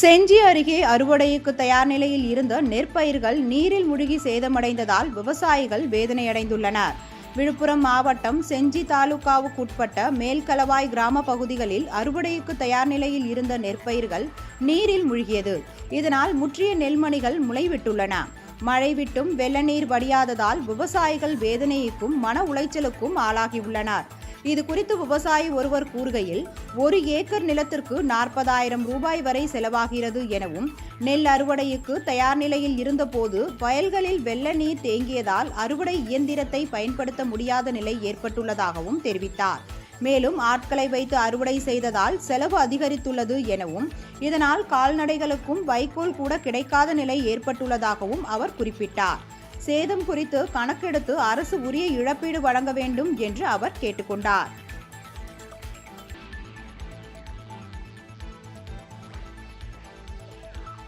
செஞ்சி அருகே அறுவடைக்கு தயார் நிலையில் இருந்த நெற்பயிர்கள் நீரில் முழுகி சேதமடைந்ததால் விவசாயிகள் வேதனையடைந்துள்ளனர். விழுப்புரம் மாவட்டம் செஞ்சி தாலுகாவுக்குட்பட்ட மேல்கலவாய் கிராம பகுதிகளில் அறுவடைக்கு தயார் நிலையில் இருந்த நெற்பயிர்கள் நீரில் மூழ்கியது. இதனால் முற்றிய நெல்மணிகள் முளைவிட்டுள்ளன. மழை விட்டும் வெள்ள நீர் வடியாததால் விவசாயிகள் வேதனைக்கும் மன உளைச்சலுக்கும் ஆளாகியுள்ளனர். இது குறித்து விவசாயி ஒருவர் கூறுகையில் ஒரு ஏக்கர் நிலத்திற்கு நாற்பதாயிரம் ரூபாய் வரை செலவாகிறது எனவும் நெல் அறுவடைக்கு தயார் நிலையில் இருந்தபோது வயல்களில் வெள்ள நீர் தேங்கியதால் அறுவடை இயந்திரத்தை பயன்படுத்த முடியாத நிலை ஏற்பட்டுள்ளதாகவும் தெரிவித்தார். மேலும் ஆட்களை வைத்து அறுவடை செய்ததால் செலவு அதிகரித்துள்ளது எனவும் இதனால் கால்நடைகளுக்கும் வைக்கோல் கூட கிடைக்காத நிலை ஏற்பட்டுள்ளதாகவும் அவர் குறிப்பிட்டார். சேதம் குறித்து கணக்கெடுத்து அரசு உரிய இழப்பீடு வழங்க வேண்டும் என்று அவர் கேட்டுக்கொண்டார்.